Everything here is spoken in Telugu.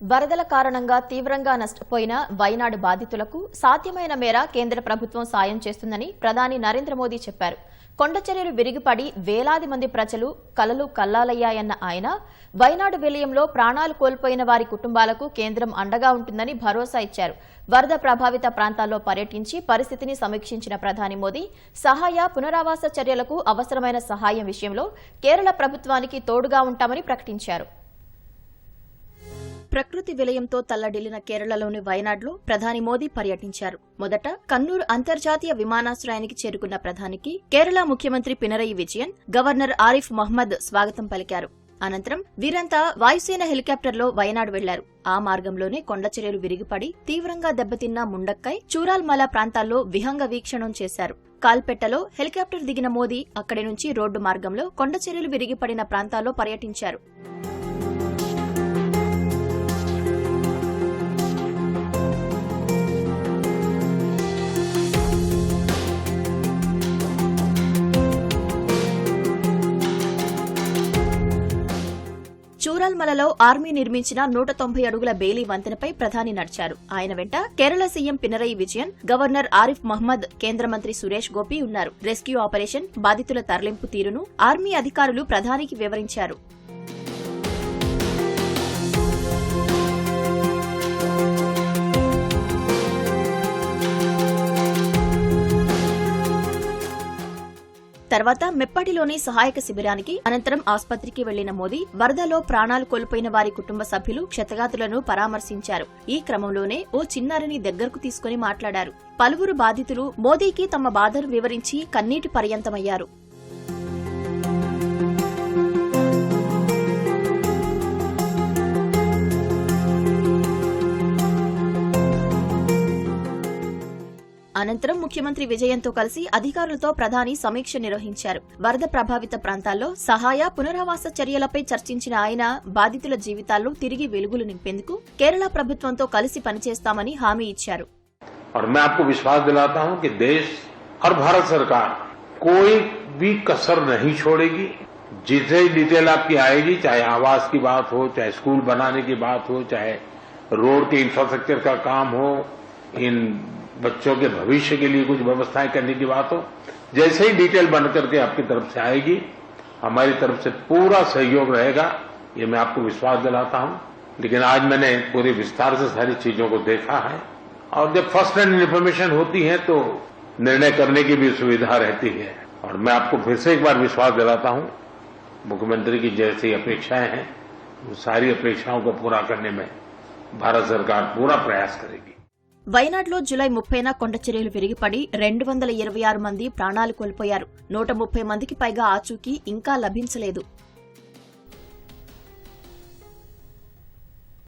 వరదల కారణంగా తీవ్రంగా నష్టపోయిన వైనాడు బాధితులకు సాధ్యమైన మేర కేంద్ర ప్రభుత్వం సాయం చేస్తుందని ప్రధాని నరేంద్ర మోదీ చెప్పారు. కొండచర్యలు విరిగిపడి వేలాది మంది ప్రజలు కలలు కల్లాలయ్యాయన్న ఆయన వైనాడు విలయంలో ప్రాణాలు కోల్పోయిన వారి కుటుంబాలకు కేంద్రం అండగా ఉంటుందని భరోసా ఇచ్చారు. వరద ప్రభావిత ప్రాంతాల్లో పర్యటించి పరిస్థితిని సమీక్షించిన ప్రధాని మోదీ సహాయ పునరావాస చర్యలకు అవసరమైన సహాయం విషయంలో కేరళ ప్రభుత్వానికి తోడుగా ఉంటామని ప్రకటించారు. ప్రకృతి విలయంతో తల్లడిల్లిన కేరళలోని వయనాడ్లో ప్రధాని మోదీ పర్యటించారు. మొదట కన్నూరు అంతర్జాతీయ విమానాశ్రయానికి చేరుకున్న ప్రధానికి కేరళ ముఖ్యమంత్రి పినరయి విజయన్ గవర్నర్ ఆరిఫ్ మహ్మద్ స్వాగతం పలికారు. అనంతరం వీరంతా వాయుసేన హెలికాప్టర్లో వయనాడు వెళ్ళారు. ఆ మార్గంలోనే కొండచర్యలు విరిగిపడి తీవ్రంగా దెబ్బతిన్న ముండక్కై చూరాల్మల ప్రాంతాల్లో విహంగ వీక్షణం చేశారు. కాల్పెట్టలో హెలికాప్టర్ దిగిన మోదీ అక్కడి నుంచి రోడ్డు మార్గంలో కొండచర్యలు విరిగిపడిన ప్రాంతాల్లో పర్యటించారు. చూరాల్మలలో ఆర్మీ నిర్మించిన నూట తొంభై అడుగుల బేలీ వంతెనపై ప్రధాని నడిచారు. ఆయన వెంట కేరళ సీఎం పినరయి విజయన్ గవర్నర్ ఆరిఫ్ మహ్మద్ కేంద్ర మంత్రి సురేష్ గోపి ఉన్నారు. రెస్క్యూ ఆపరేషన్ బాధితుల తరలింపు తీరును ఆర్మీ అధికారులు ప్రధానికి వివరించారు. తర్వాత మెప్పటిలోని సహాయక శిబిరానికి అనంతరం ఆసుపత్రికి వెళ్ళిన మోదీ వరదలో ప్రాణాలు కోల్పోయిన వారి కుటుంబ సభ్యులు క్షతగాతులను పరామర్శించారు. ఈ క్రమంలోనే ఓ చిన్నారిని దగ్గరకు తీసుకుని మాట్లాడారు. పలువురు బాధితులు మోదీకి తమ బాధను వివరించి కన్నీటి పర్యంతమయ్యారు. అనంతరం ముఖ్యమంత్రి విజయంతో కలిసి అధికారులతో ప్రధాని సమీక్ష నిర్వహించారు వరద ప్రభావిత ప్రాంతాల్లో సహాయ పునరావాస చర్యలపై చర్చించిన ఆయన బాధితుల జీవితాల్లో తిరిగి వెలుగులు నింపేందుకు కేరళ ప్రభుత్వంతో కలిసి పనిచేస్తామని హామీ ఇచ్చారు और मैं आपको विश्वास दिलाता हूं कि देश और भारत सरकार कोई भी कसर नहीं छोड़ेगी जिसे डिटेल आपकी आएगी चाहे आवास की बात हो चाहे स्कूल बनाने की बात हो चाहे रोड के इंफ्रास्ट्रक्चर का काम हो इन बच्चों के भविष्य के लिए कुछ व्यवस्थाएँ करने की बात हो। जैसे ही डिटेल बन करके आपकी तरफ़ से आएगी, हमारी तरफ़ से पूरा सहयोग रहेगा, ये मैं आपको विश्वास दिलाता हूँ। लेकिन आज मैंने पूरे विस्तार से सारी चीज़ों को देखा है। और जब फ़र्स्ट हैंड इन्फॉर्मेशन होती है तो निर्णय करने की भी सुविधा रहती है। और मैं आपको फिर से एक बार विश्वास दिलाता हूँ, मुख्यमंत्री की जैसी अपेक्षाएँ हैं, वो सारी अपेक्षाओं को पूरा करने में भारत सरकार पूरा प्रयास करेगी। వయనాడ్లో జులై ముప్పైన కొండచర్యలు విరిగిపడి రెండు వందల ఇరవై ఆరు మంది ప్రాణాలు కోల్పోయారు. నూట ముప్పై మందికి పైగా ఆచూకీ ఇంకా లభించలేదు.